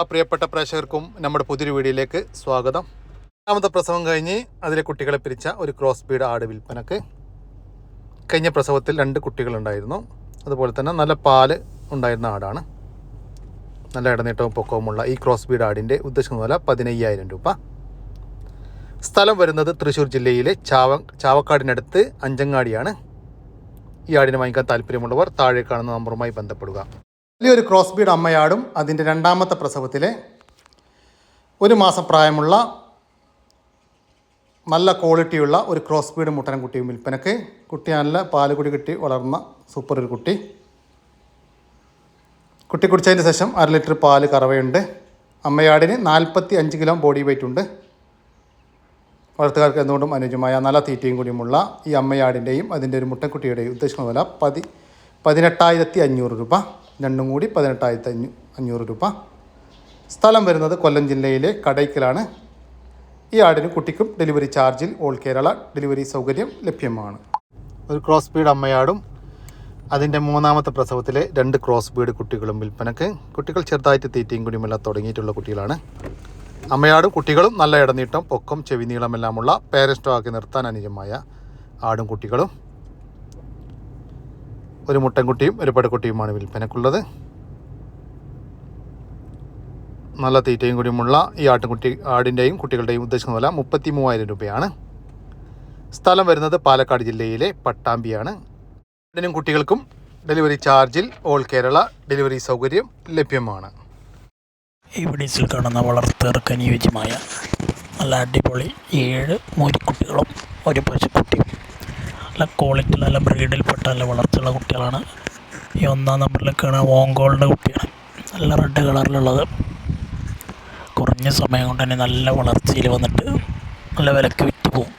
ആ പ്രിയപ്പെട്ട പ്രേക്ഷകർക്കും നമ്മുടെ പുതിയൊരു വീഡിയോയിലേക്ക് സ്വാഗതം. രണ്ടാമത്തെ പ്രസവം കഴിഞ്ഞ് അതിലെ കുട്ടികളെ പിരിച്ച ഒരു ക്രോസ് ബീഡ് ആട് വിൽപ്പനക്ക് കഴിഞ്ഞ പ്രസവത്തിൽ രണ്ട് കുട്ടികളുണ്ടായിരുന്നു. അതുപോലെ തന്നെ നല്ല പാൽ ഉണ്ടായിരുന്ന ആടാണ്. നല്ല ഇടനീട്ടവും പൊക്കവുമുള്ള ഈ ക്രോസ് ബീഡ് ആടിന്റെ ഉദ്ദേശിക്കുന്ന വില പതിനയ്യായിരം രൂപ. സ്ഥലം വരുന്നത് തൃശ്ശൂർ ജില്ലയിലെ ചാവ ചാവക്കാടിനടുത്ത് അഞ്ചങ്ങാടിയാണ്. ഈ ആടിനെ വാങ്ങിക്കാൻ താല്പര്യമുള്ളവർ താഴെ കാണുന്ന നമ്പറുമായി ബന്ധപ്പെടുക. വലിയൊരു ക്രോസ് ബീഡ് അമ്മയാടും അതിന്റെ രണ്ടാമത്തെ പ്രസവത്തിലെ ഒരു മാസം പ്രായമുള്ള നല്ല ക്വാളിറ്റിയുള്ള ഒരു ക്രോസ് ബീഡ് മുട്ടൻകുട്ടിയും വിൽപ്പനക്ക്. കുട്ടി നല്ല പാൽ കുടി കിട്ടി വളർന്ന സൂപ്പർ ഒരു കുട്ടി. കുട്ടി കുടിച്ചതിന് ശേഷം അര ലിറ്റർ പാൽ കറവയുണ്ട്. അമ്മയാടിന് നാൽപ്പത്തി അഞ്ച് കിലോ ബോഡി വെയിറ്റ് ഉണ്ട്. വളർത്തുകാർക്ക് എന്തുകൊണ്ടും അനുയോജ്യമായ നല്ല തീറ്റയും കൂടിയുമുള്ള ഈ അമ്മയാടിന്റെയും അതിന്റെ ഒരു മുട്ടൻകുട്ടിയുടെയും ഉദ്ദേശിക്കുന്ന വില പതി പതിനെട്ടായിരത്തി അഞ്ഞൂറ് രൂപ. രണ്ടും കൂടി പതിനെട്ടായിരത്തി അഞ്ഞൂ അഞ്ഞൂറ് രൂപ. സ്ഥലം വരുന്നത് കൊല്ലം ജില്ലയിലെ കടയ്ക്കലാണ്. ഈ ആടിന് കുട്ടിക്കും ഡെലിവറി ചാർജിൽ ഓൾ കേരള ഡെലിവറി സൗകര്യം ലഭ്യമാണ്. ഒരു ക്രോസ് ബീഡ് അമ്മയാടും. അതിന്റെ മൂന്നാമത്തെ പ്രസവത്തിലെ രണ്ട് ക്രോസ് ബീഡ് കുട്ടികളും വിൽപ്പനക്ക്. കുട്ടികൾ ചെറുതായിട്ട് തീറ്റയും കുടിയുമെല്ലാം തുടങ്ങിയിട്ടുള്ള കുട്ടികളാണ്. അമ്മയാടും കുട്ടികളും നല്ല ഇടനീട്ടം പൊക്കം ചെവി നീളമെല്ലാമുള്ള പേരൻസ്റ്റോ ആക്കി നിർത്താൻ അനുജമായ ആടും കുട്ടികളും. ഒരു മുട്ടൻകുട്ടിയും ഒരു പടക്കുട്ടിയുമാണ് വിൽപ്പനക്കുള്ളത്. നല്ല തീറ്റയും കൂടിയുമുള്ള ഈ ആട്ടുകുട്ടി ആടിന്റെയും കുട്ടികളുടെയും ഉദ്ദേശിക്കുന്ന വില മുപ്പത്തി മൂവായിരം രൂപയാണ്. സ്ഥലം വരുന്നത് പാലക്കാട് ജില്ലയിലെ പട്ടാമ്പിയാണ്. ആടിനും കുട്ടികൾക്കും ഡെലിവറി ചാർജിൽ ഓൾ കേരള ഡെലിവറി സൗകര്യം ലഭ്യമാണ്. ഈ വീഡിയോസിൽ കാണുന്ന വളർത്തേർക്ക് അനുയോജ്യമായ നല്ല അടിപൊളി ഏഴ് മൂരിക്കുട്ടികളും ഒരു പശുക്കുട്ടിയും. നല്ല ക്വാളിറ്റി നല്ല ബ്രീഡിൽപ്പെട്ട നല്ല വളർച്ചയുള്ള കുട്ടികളാണ്. ഈ ഒന്നാം നമ്പറിൽ കാണുന്ന ഓങ്കോളിന്റെ കുട്ടിയാണ്. നല്ല റെഡ് കളറിലുള്ളത്. കുറഞ്ഞ സമയം കൊണ്ട് തന്നെ നല്ല വളർച്ചയിൽ വന്നിട്ട് നല്ല വിലക്ക് വിറ്റ് പോകും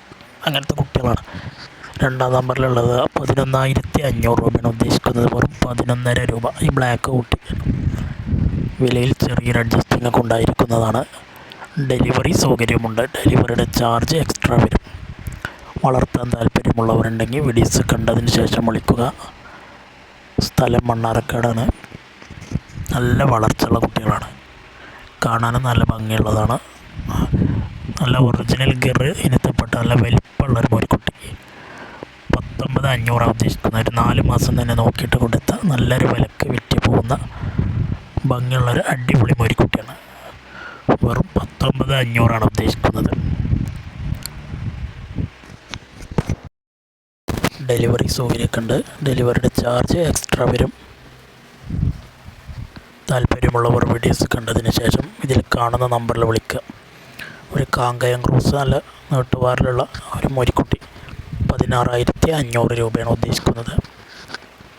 അങ്ങനത്തെ കുട്ടികളാണ്. രണ്ടാം നമ്പറിലുള്ളത് പതിനൊന്നായിരത്തി അഞ്ഞൂറ് രൂപയാണ് ഉദ്ദേശിക്കുന്നത്. വെറും പതിനൊന്നര രൂപ ഈ ബ്ലാക്ക് കുട്ടി. വിലയിൽ ചെറിയൊരു അഡ്ജസ്റ്റിംഗ് ഒക്കെ ഉണ്ടായിരിക്കുന്നതാണ്. ഡെലിവറി സൗകര്യമുണ്ട്. ഡെലിവറിയുടെ ചാർജ് എക്സ്ട്രാ വരും. വളർത്താൻ താല്പര്യമുള്ളവരുണ്ടെങ്കിൽ വീഡിയോസ് കണ്ടതിന് ശേഷം വിളിക്കുക. സ്ഥലം മണ്ണാറക്കാടാണ് നല്ല വളർച്ചയുള്ള കുട്ടികളാണ്. കാണാനും നല്ല ഭംഗിയുള്ളതാണ്. നല്ല ഒറിജിനൽ ഗിറ് ഇനത്തിൽപ്പെട്ട നല്ല വലിപ്പമുള്ളൊരു മോരിക്കുട്ടി പത്തൊമ്പത് അഞ്ഞൂറാണ് ഉദ്ദേശിക്കുന്നത്. ഒരു നാല് മാസം തന്നെ നോക്കിയിട്ട് കൊടുത്ത നല്ലൊരു വിലക്ക് വിറ്റ് പോകുന്ന ഭംഗിയുള്ളൊരു അടിപൊളി മോരിക്കുട്ടിയാണ് വെറും പത്തൊമ്പത് അഞ്ഞൂറാണ് ഉദ്ദേശിക്കുന്നത്. ഡെലിവറി സൗകര്യമൊക്കെ ഉണ്ട് ഡെലിവറിയുടെ ചാർജ് എക്സ്ട്രാ വരും. താല്പര്യമുള്ളവർ വീഡിയോസ് കണ്ടതിന് ശേഷം ഇതിൽ കാണുന്ന നമ്പറിൽ വിളിക്കുക. ഒരു കാങ്കയം ക്രൂസ് നല്ല നീട്ടുവാറിലുള്ള ഒരു മോരിക്കുട്ടി പതിനാറായിരത്തി അഞ്ഞൂറ് രൂപയാണ് ഉദ്ദേശിക്കുന്നത്.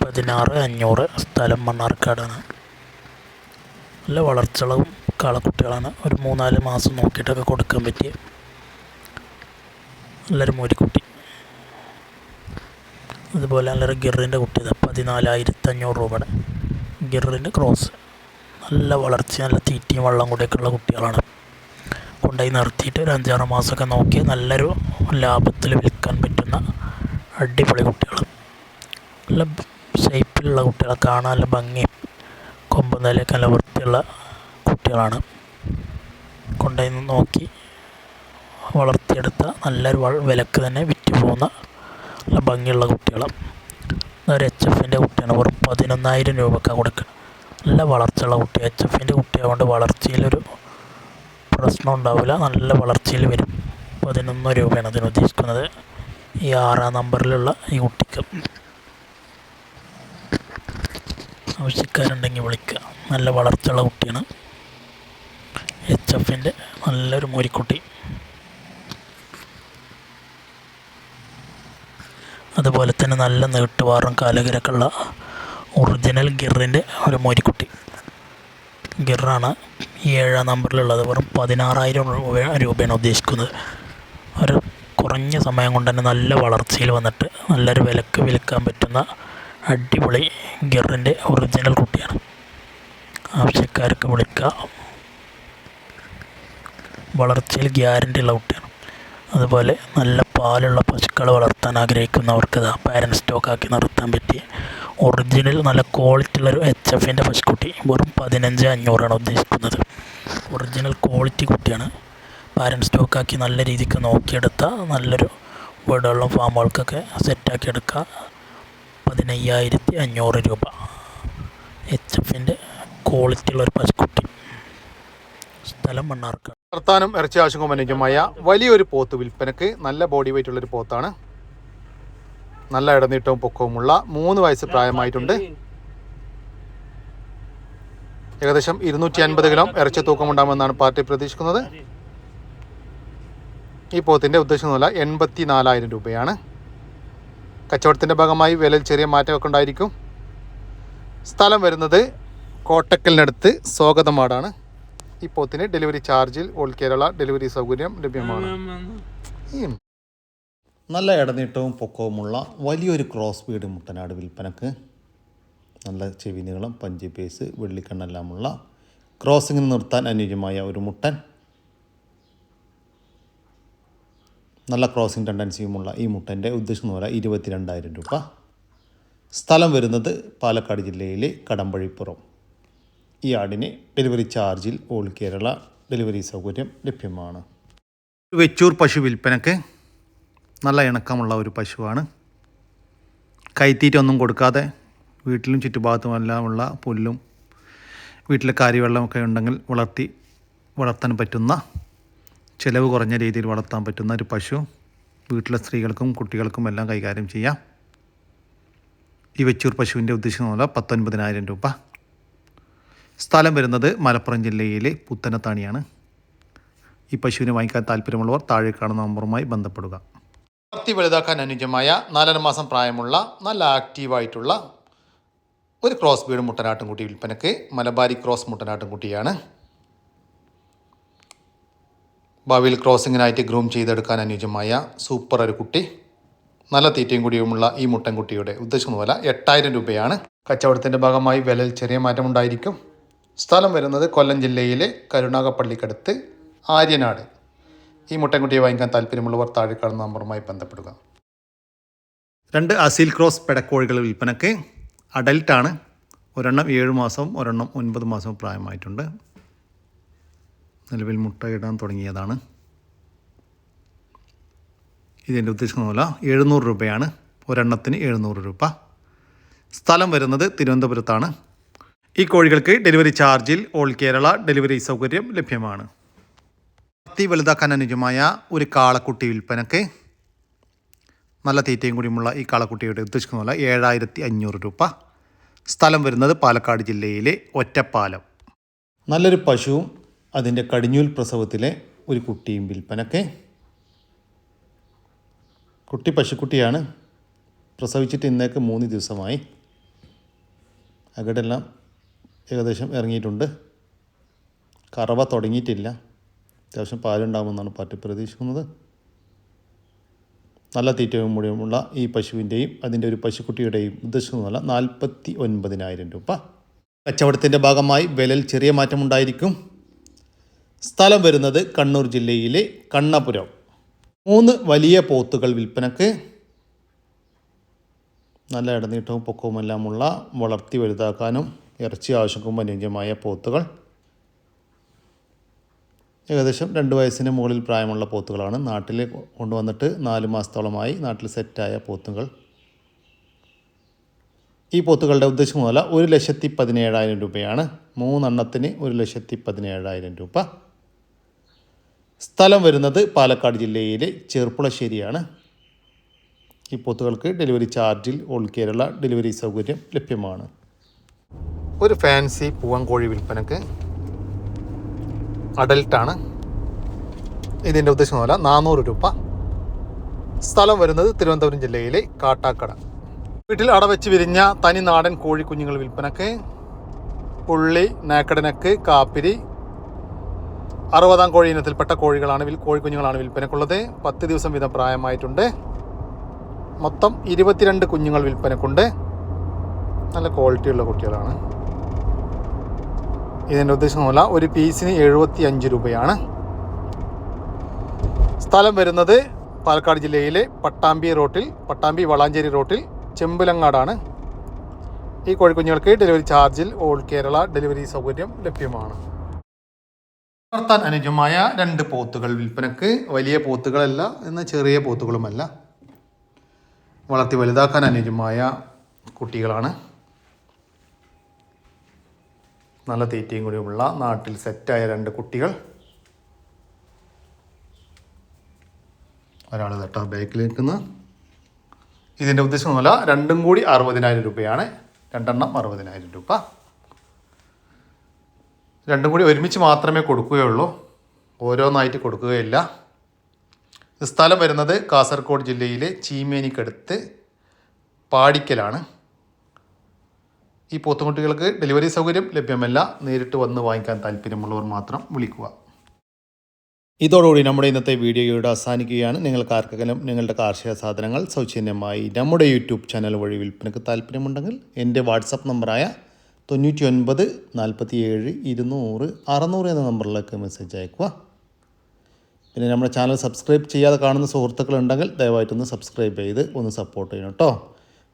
പതിനാറ് അഞ്ഞൂറ് സ്ഥലം മണ്ണാർക്കാടാണ്. നല്ല വളർച്ചളവും കാളക്കുട്ടികളാണ്. ഒരു മൂന്നാൽ മാസം നോക്കിയിട്ടൊക്കെ കൊടുക്കാൻ പറ്റിയ നല്ലൊരു മോരിക്കുട്ടി. അതുപോലെ നല്ലൊരു ഗിറിന്റെ കുട്ടി പതിനാലായിരത്തഞ്ഞൂറ് രൂപയുടെ ഗിറിന്റെ ക്രോസ്. നല്ല വളർച്ച നല്ല തീറ്റയും വെള്ളം കൂടെയൊക്കെ ഉള്ള കുട്ടികളാണ്. കൊണ്ടുപോയി നിർത്തിയിട്ട് ഒരു അഞ്ചാറ് മാസമൊക്കെ നോക്കി നല്ലൊരു ലാഭത്തിൽ വിൽക്കാൻ പറ്റുന്ന അടിപൊളി കുട്ടികൾ നല്ല ഷേപ്പിലുള്ള കുട്ടികളെ കാണാൻ നല്ല ഭംഗിയും കൊമ്പും നിലയൊക്കെ നല്ല വൃത്തിയുള്ള കുട്ടികളാണ്. കൊണ്ടുപോയി നോക്കി വളർത്തിയെടുത്ത നല്ലൊരു വിലക്ക് തന്നെ വിറ്റ് പോകുന്ന നല്ല ഭംഗിയുള്ള കുട്ടികളാണ് ഒരു എച്ച് എഫിന്റെ കുട്ടിയാണ്. വെറും പതിനൊന്നായിരം രൂപക്കാണ് കൊടുക്കുന്നത് നല്ല വളർച്ചയുള്ള കുട്ടി എച്ച് എഫിന്റെ കുട്ടിയായതുകൊണ്ട് വളർച്ചയിലൊരു പ്രശ്നം ഉണ്ടാവില്ല നല്ല വളർച്ചയിൽ വരും. പതിനൊന്ന് രൂപയാണ് അതിന് ഉദ്ദേശിക്കുന്നത്. ഈ ആറാം നമ്പറിലുള്ള ഈ കുട്ടിക്ക്. ആവശ്യക്കാരുണ്ടെങ്കിൽ വിളിക്കുക. നല്ല വളർച്ചയുള്ള കുട്ടിയാണ്. എച്ച് എഫിന്റെ നല്ലൊരു മോരിക്കുട്ടി. അതുപോലെ തന്നെ നല്ല നീട്ടുപാറും കാലകരക്കുള്ള ഒറിജിനൽ ഗിറിന്റെ ഒരു മോരിക്കുട്ടി. ഗിറാണ് ഈ ഏഴാം നമ്പറിലുള്ളത്. വെറും പതിനാറായിരം രൂപ രൂപയാണ് ഉദ്ദേശിക്കുന്നത്. ഒരു കുറഞ്ഞ സമയം കൊണ്ട് തന്നെ നല്ല വളർച്ചയിൽ വന്നിട്ട് നല്ലൊരു വിലക്ക് വിൽക്കാൻ പറ്റുന്ന അടിപൊളി ഗിറിന്റെ ഒറിജിനൽ കുട്ടിയാണ്. ആവശ്യക്കാർക്ക് വിളിക്കുക വളർച്ചയിൽ ഗ്യാരന്റി ഉള്ള കുട്ടിയാണ്. അതുപോലെ നല്ല പാലുള്ള പശുക്കളെ വളർത്താൻ ആഗ്രഹിക്കുന്നവർക്ക് ഇതാ പാരൻ സ്റ്റോക്കാക്കി നിർത്താൻ പറ്റിയ ഒറിജിനൽ നല്ല ക്വാളിറ്റി ഉള്ളൊരു എച്ച് എഫിന്റെ പശുക്കുട്ടി വെറും പതിനഞ്ച് അഞ്ഞൂറാണ് ഉദ്ദേശിക്കുന്നത്. ഒറിജിനൽ ക്വാളിറ്റി കുട്ടിയാണ്. പാരന്റ് സ്റ്റോക്കാക്കി നല്ല രീതിക്ക് നോക്കിയെടുത്ത നല്ലൊരു വീടുകളിലും ഫാമുകൾക്കൊക്കെ സെറ്റാക്കി എടുക്കുക പതിനയ്യായിരത്തി അഞ്ഞൂറ് രൂപ. എച്ച് എഫിന്റെ ക്വാളിറ്റി ഉള്ളൊരു പശുക്കുട്ടി. സ്ഥലം മണ്ണാർക്കാട്. വർത്താനം ഇറച്ചി ആശങ്കവും അനുജമായ വലിയൊരു പോത്ത് വിൽപ്പനക്ക് നല്ല ബോഡി വെയിറ്റ് ഉള്ളൊരു പോത്താണ്. നല്ല ഇടനീട്ടവും പൊക്കവുമുള്ള മൂന്ന് വയസ്സ് പ്രായമായിട്ടുണ്ട്. ഏകദേശം ഇരുന്നൂറ്റി അൻപത് കിലോ ഇറച്ചി തൂക്കമുണ്ടാകുമെന്നാണ് പാർട്ടി പ്രതീക്ഷിക്കുന്നത്. ഈ പോത്തിന്റെ ഉദ്ദേശം വില എൺപത്തി നാലായിരം രൂപയാണ്. കച്ചവടത്തിന്റെ ഭാഗമായി വിലയിൽ ചെറിയ മാറ്റമൊക്കെ ഉണ്ടായിരിക്കും. സ്ഥലം വരുന്നത് കോട്ടക്കലിനടുത്ത് സ്വാഗതമാടാണ് ഈ പോത്തിന് ഡെലിവറി ചാർജിൽ ഓൾ കേരള ഡെലിവറി സൗകര്യം ലഭ്യമാണ്. നല്ല ഇടനീട്ടവും പൊക്കവുമുള്ള വലിയൊരു ക്രോസ് ബീഡ് മുട്ടനാട് വിൽപ്പനക്ക് നല്ല ചെവി നീളം പഞ്ചി പേസ് വെള്ളിക്കണ്ണെല്ലാമുള്ള ക്രോസിങ്ങിന് നിർത്താൻ അനുയോജ്യമായ ഒരു മുട്ടൻ. നല്ല ക്രോസിംഗ് ടെൻഡൻസിയുമുള്ള ഈ മുട്ടന്റെ ഉദ്ദേശം വില ഇരുപത്തിരണ്ടായിരം രൂപ. സ്ഥലം വരുന്നത് പാലക്കാട് ജില്ലയിലെ കടമ്പഴിപ്പുറം. ഈ ആടിന് ഡെലിവറി ചാർജിൽ ഓൾ കേരള ഡെലിവറി സൗകര്യം ലഭ്യമാണ്. വെച്ചൂർ പശു വിൽപ്പനക്ക് നല്ല ഇണക്കമുള്ള ഒരു പശുവാണ്. കൈത്തീറ്റൊന്നും കൊടുക്കാതെ വീട്ടിലും ചുറ്റുഭാഗത്തുമെല്ലാം ഉള്ള പുല്ലും വീട്ടിലെ കാരിവെള്ളമൊക്കെ ഉണ്ടെങ്കിൽ വളർത്തി വളർത്താൻ പറ്റുന്ന ചിലവ് കുറഞ്ഞ രീതിയിൽ വളർത്താൻ പറ്റുന്ന ഒരു പശു വീട്ടിലെ സ്ത്രീകൾക്കും കുട്ടികൾക്കും എല്ലാം കൈകാര്യം ചെയ്യാം. ഈ വെച്ചൂർ പശുവിന്റെ ഉദ്ദേശം മൂല പത്തൊൻപതിനായിരം രൂപ. സ്ഥലം വരുന്നത് മലപ്പുറം ജില്ലയിലെ പുത്തനത്താണിയാണ്. ഈ പശുവിനെ വാങ്ങിക്കാൻ താല്പര്യമുള്ളവർ താഴെ കാണുന്ന നമ്പറുമായി ബന്ധപ്പെടുക. വളർത്തി വലുതാക്കാൻ അനുയോജ്യമായ നാലര മാസം പ്രായമുള്ള നല്ല ആക്റ്റീവായിട്ടുള്ള ഒരു ക്രോസ് ബീഡ് മുട്ടനാട്ടുംകുട്ടി വിൽപ്പനക്ക് മലബാരി ക്രോസ് മുട്ടനാട്ടുംകുട്ടിയാണ്. ഭാവിയിൽ ക്രോസിങ്ങിനായിട്ട് ഗ്രൂം ചെയ്തെടുക്കാൻ അനുയോജ്യമായ സൂപ്പർ ഒരു കുട്ടി. നല്ല തീറ്റയും കൂടിയുമുള്ള ഈ മുട്ടൻകുട്ടിയുടെ ഉദ്ദേശം പോലെ എട്ടായിരം രൂപയാണ്. കച്ചവടത്തിന്റെ ഭാഗമായി വിലയിൽ ചെറിയ മാറ്റമുണ്ടായിരിക്കും. സ്ഥലം വരുന്നത് കൊല്ലം ജില്ലയിലെ കരുണാകപ്പള്ളിക്കടുത്ത് ആര്യനാട്. ഈ മുട്ടൻകുട്ടിയെ വാങ്ങിക്കാൻ താല്പര്യമുള്ളവർ താഴെ കാണുന്ന നമ്പറുമായി ബന്ധപ്പെടുക. രണ്ട് അസീൽ ക്രോസ് പെടക്കോഴികൾ വിൽപ്പനക്ക് അഡൽട്ടാണ് ഒരെണ്ണം ഏഴ് മാസവും ഒരെണ്ണം ഒൻപത് മാസവും പ്രായമായിട്ടുണ്ട്. നിലവിൽ മുട്ടയിടാൻ തുടങ്ങിയതാണ്. ഇതിന്റെ ഉദ്ദേശിക്കുന്ന പോലെ എഴുന്നൂറ് രൂപയാണ്. ഒരെണ്ണത്തിന് എഴുന്നൂറ് രൂപ. സ്ഥലം വരുന്നത് തിരുവനന്തപുരത്താണ്. ഈ കോഴികൾക്ക് ഡെലിവറി ചാർജിൽ ഓൾ കേരള ഡെലിവറി സൗകര്യം ലഭ്യമാണ്. പത്തി വലുതാക്കാൻ അനുജമായ ഒരു കാളക്കുട്ടി വിൽപ്പനക്ക് നല്ല തീറ്റയും കൂടിയുമുള്ള ഈ കാളക്കുട്ടിയുടെ ഉദ്ദേശിക്കുന്ന പോലെ ഏഴായിരത്തി അഞ്ഞൂറ് രൂപ. സ്ഥലം വരുന്നത് പാലക്കാട് ജില്ലയിലെ ഒറ്റപ്പാലം. നല്ലൊരു പശുവും അതിന്റെ കടിഞ്ഞൂൽ പ്രസവത്തിലെ ഒരു കുട്ടിയും വിൽപ്പനക്ക്. കുട്ടി പശുക്കുട്ടിയാണ്. പ്രസവിച്ചിട്ട് ഇന്നേക്ക് മൂന്ന് ദിവസമായി. അകടെല്ലാം ഏകദേശം ഇറങ്ങിയിട്ടുണ്ട്. കറവ തുടങ്ങിയിട്ടില്ല. അത്യാവശ്യം പാലുണ്ടാകുമെന്നാണ് പാർട്ടി പ്രതീക്ഷിക്കുന്നത്. നല്ല തീറ്റയും മുടിയുമുള്ള ഈ പശുവിന്റെയും അതിന്റെ ഒരു പശുക്കുട്ടിയുടെയും ഉദ്ദേശിക്കുന്നതല്ല നാൽപ്പത്തി ഒൻപതിനായിരം രൂപ. കച്ചവടത്തിന്റെ ഭാഗമായി വിലയിൽ ചെറിയ മാറ്റമുണ്ടായിരിക്കും. സ്ഥലം വരുന്നത് കണ്ണൂർ ജില്ലയിലെ കണ്ണപുരം. മൂന്ന് വലിയ പോത്തുകൾ വിൽപ്പനക്ക്. നല്ല ഇടനീട്ടവും പൊക്കവുമെല്ലാമുള്ള വളർത്തി വലുതാക്കാനും ഇറച്ചി ആവശ്യക്കും അനുയോജ്യമായ പോത്തുകൾ. ഏകദേശം രണ്ട് വയസ്സിന് മുകളിൽ പ്രായമുള്ള പോത്തുകളാണ്. നാട്ടിൽ കൊണ്ടുവന്നിട്ട് നാല് മാസത്തോളമായി നാട്ടിൽ സെറ്റായ പോത്തുകൾ. ഈ പോത്തുകളുടെ ഉദ്ദേശം മുതല ഒരു ലക്ഷത്തി പതിനേഴായിരം രൂപയാണ്. മൂന്നെണ്ണത്തിന് ഒരു ലക്ഷത്തി പതിനേഴായിരം രൂപ. സ്ഥലം വരുന്നത് പാലക്കാട് ജില്ലയിലെ ചെർപ്പുളശ്ശേരിയാണ്. ഈ പോത്തുകൾക്ക് ഡെലിവറി ചാർജിൽ ഓൾ കേരള ഡെലിവറി സൗകര്യം ലഭ്യമാണ്. ഒരു ഫാൻസി പൂവൻകോഴി വിൽപ്പനക്ക് അഡൽട്ടാണ് ഇതിന്റെ ഉദ്ദേശം പോലെ നാനൂറ് രൂപ. സ്ഥലം വരുന്നത് തിരുവനന്തപുരം ജില്ലയിലെ കാട്ടാക്കട. വീട്ടിൽ അടവെച്ച് വിരിഞ്ഞ തനി നാടൻ കോഴിക്കുഞ്ഞുങ്ങൾ വിൽപ്പനക്ക് പുള്ളി നാക്കടനക്ക് കാപ്പിരി അറുപതാം കോഴി ഇനത്തിൽപ്പെട്ട കോഴികളാണ് കോഴിക്കുഞ്ഞുങ്ങളാണ് വിൽപ്പനക്കുള്ളത്. പത്ത് ദിവസം വീതം പ്രായമായിട്ടുണ്ട്. മൊത്തം ഇരുപത്തിരണ്ട് കുഞ്ഞുങ്ങൾ വിൽപ്പനക്കുണ്ട്. നല്ല ക്വാളിറ്റിയുള്ള കുട്ടികളാണ്. ഇതിന്റെ ഉദ്ദേശമല്ല ഒരു പീസിന് എഴുപത്തി അഞ്ച് രൂപയാണ്. സ്ഥലം വരുന്നത് പാലക്കാട് ജില്ലയിലെ പട്ടാമ്പി റോട്ടിൽ പട്ടാമ്പി വളാഞ്ചേരി റോട്ടിൽ ചെമ്പുലങ്ങാടാണ്. ഈ കോഴിക്കുഞ്ഞുങ്ങൾക്ക് ഡെലിവറി ചാർജിൽ ഓൾ കേരള ഡെലിവറി സൗകര്യം ലഭ്യമാണ്. വളർത്താൻ അനുജമായ രണ്ട് പോത്തുകൾ വിൽപ്പനക്ക് വലിയ പോത്തുകളല്ല എന്ന ചെറിയ പോത്തുകളുമല്ല. വളർത്തി വലുതാക്കാൻ അനുജമായ കുട്ടികളാണ്. നല്ല തീറ്റയും കൂടിയുമുള്ള നാട്ടിൽ സെറ്റായ രണ്ട് കുട്ടികൾ. ഒരാൾ തട്ടാ ബാക്കിൽ നിൽക്കുന്ന. ഇതിന്റെ ഉദ്ദേശമൊന്നുമല്ല രണ്ടും കൂടി അറുപതിനായിരം രൂപയാണ്. രണ്ടെണ്ണം അറുപതിനായിരം രൂപ. രണ്ടും കൂടി ഒരുമിച്ച് മാത്രമേ കൊടുക്കുകയുള്ളൂ. ഓരോന്നായിട്ട് കൊടുക്കുകയില്ല. സ്ഥലം വരുന്നത് കാസർഗോഡ് ജില്ലയിലെ ചീമേനിക്കടുത്ത് പാടിക്കലാണ്. ഈ പോത്തുകുട്ടികൾക്ക് ഡെലിവറി സൗകര്യം ലഭ്യമല്ല. നേരിട്ട് വന്ന് വാങ്ങിക്കാൻ താല്പര്യമുള്ളവർ മാത്രം വിളിക്കുക. ഇതോടുകൂടി നമ്മുടെ ഇന്നത്തെ വീഡിയോയുടെ അവസാനിക്കുകയാണ്. നിങ്ങൾക്ക് ആർക്കെങ്കിലും നിങ്ങളുടെ കാർഷിക സാധനങ്ങൾ സൗജന്യമായി നമ്മുടെ യൂട്യൂബ് ചാനൽ വഴി വിൽപ്പനയ്ക്ക് താല്പര്യമുണ്ടെങ്കിൽ എന്റെ വാട്സപ്പ് നമ്പറായ തൊണ്ണൂറ്റി ഒൻപത് നാൽപ്പത്തി ഏഴ് ഇരുന്നൂറ് അറുന്നൂറ് എന്ന നമ്പറിലേക്ക് മെസ്സേജ് അയക്കുക പിന്നെ നമ്മുടെ ചാനൽ സബ്സ്ക്രൈബ് ചെയ്യാതെ കാണുന്ന സുഹൃത്തുക്കളുണ്ടെങ്കിൽ ദയവായിട്ടൊന്ന് സബ്സ്ക്രൈബ് ചെയ്ത് ഒന്ന് സപ്പോർട്ട് ചെയ്യണം കേട്ടോ.